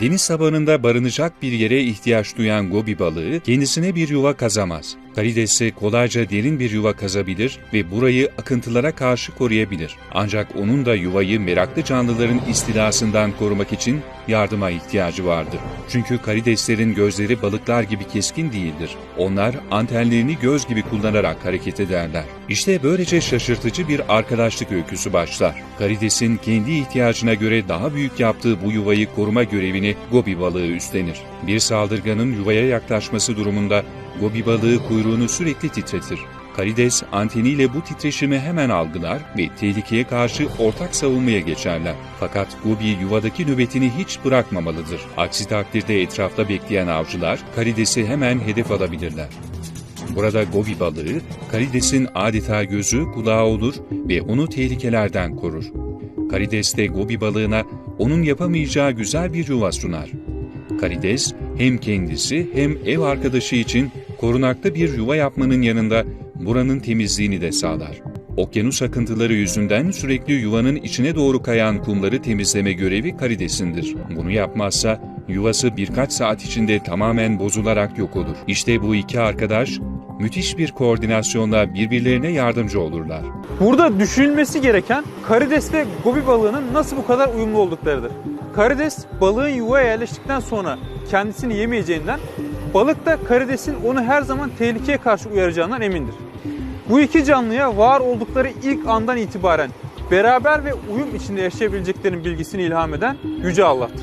Deniz tabanında barınacak bir yere ihtiyaç duyan gobi balığı kendisine bir yuva kazamaz. Karides ise kolayca derin bir yuva kazabilir ve burayı akıntılara karşı koruyabilir. Ancak onun da yuvayı meraklı canlıların istilasından korumak için yardıma ihtiyacı vardır. Çünkü karideslerin gözleri balıklar gibi keskin değildir. Onlar antenlerini göz gibi kullanarak hareket ederler. İşte böylece şaşırtıcı bir arkadaşlık öyküsü başlar. Karidesin kendi ihtiyacına göre daha büyük yaptığı bu yuvayı koruma görevini gobi balığı üstlenir. Bir saldırganın yuvaya yaklaşması durumunda gobi balığı kuyruğunu sürekli titretir. Karides anteniyle bu titreşimi hemen algılar ve tehlikeye karşı ortak savunmaya geçerler. Fakat Gobi yuvadaki nöbetini hiç bırakmamalıdır. Aksi takdirde etrafta bekleyen avcılar karidesi hemen hedef alabilirler. Burada gobi balığı, karidesin adeta gözü, kulağı olur ve onu tehlikelerden korur. Karides de gobi balığına onun yapamayacağı güzel bir yuva sunar. Karides hem kendisi hem ev arkadaşı için korunaklı bir yuva yapmanın yanında buranın temizliğini de sağlar. Okyanus akıntıları yüzünden sürekli yuvanın içine doğru kayan kumları temizleme görevi karidesindir. Bunu yapmazsa yuvası birkaç saat içinde tamamen bozularak yok olur. İşte bu iki arkadaş müthiş bir koordinasyonla birbirlerine yardımcı olurlar. Burada düşünülmesi gereken karides ve gobi balığının nasıl bu kadar uyumlu olduklarıdır. Karides balığın yuvaya yerleştikten sonra kendisini yemeyeceğinden, balık da karidesin onu her zaman tehlikeye karşı uyaracağından emindir. Bu iki canlıya var oldukları ilk andan itibaren beraber ve uyum içinde yaşayabileceklerinin bilgisini ilham eden Yüce Allah'tır.